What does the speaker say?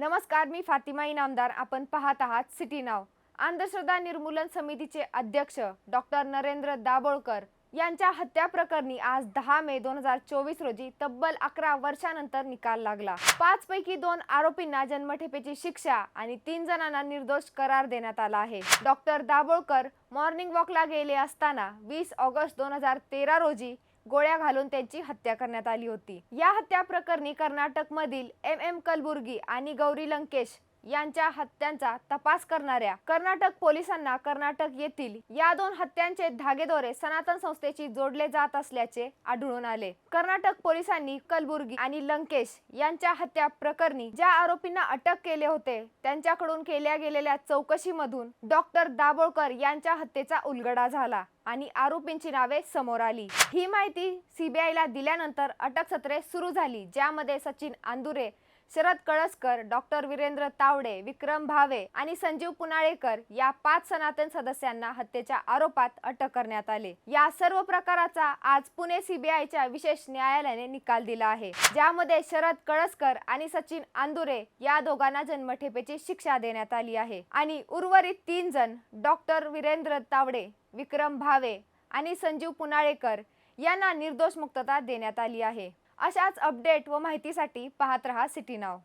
नमस्कार मी फातिमा इनामदार. आपण पाहत आहात सिटी नाव. अंधश्रद्धा निर्मूलन समितीचे अध्यक्ष डॉक्टर नरेंद्र दाभोळकर यांच्या हत्या प्रकरणी आज दहा मे दोन हजार चोवीस रोजी तब्बल अकरा वर्षानंतर निकाल लागला. पाच पैकी दोन आरोपींना जन्मठेपेची शिक्षा आणि तीन जणांना निर्दोष करार देण्यात आला आहे. डॉक्टर दाभोळकर मॉर्निंग वॉकला गेले असताना वीस ऑगस्ट दोन हजार तेरा रोजी गोळ्या घालून त्यांची हत्या करण्यात आली होती. या हत्या प्रकरणी कर्नाटकमधील एम एम कलबुर्गी आणि गौरी लंकेश यांच्या हत्यांचा तपास करणाऱ्या कर्नाटक पोलिसांना कर्नाटक येथील या दोन हत्यांचे धागेदोरे सनातन संस्थेशी जोडले जात असल्याचे आढळून आले. कर्नाटक पोलिसांनी कलबुर्गी आणि लंकेश यांच्या हत्या प्रकरणी ज्या आरोपींना अटक केले होते त्यांच्याकडून केल्या गेलेल्या चौकशीमधून डॉक्टर दाभोळकर यांच्या हत्येचा उलगडा झाला आणि आरोपींची नावे समोर आली. ही माहिती सीबीआयला दिल्यानंतर अटक सत्रे सुरू झाली ज्यामध्ये सचिन आंदुरे शरद कळसकर डॉक्टर वीरेंद्र तावडे विक्रम भावे आणि संजीव पुनाळेकर या पाच सनातन सदस्यांना हत्येच्या आरोपात अटक करण्यात आले. या सर्व प्रकाराचा आज पुणे सीबीआयच्या विशेष न्यायालयाने निकाल दिला आहे. ज्यामध्ये शरद कळसकर आणि सचिन आंदुरे या दोघांना जन्मठेपेची शिक्षा देण्यात आली आहे. आणि उर्वरित तीन जण डॉक्टर वीरेंद्र तावडे विक्रम भावे आणि संजीव पुनाळेकर यांना निर्दोष मुक्तता देण्यात आली आहे. अशाच अपडेट व माहितीसाठी पाहत रहा सिटी नाव.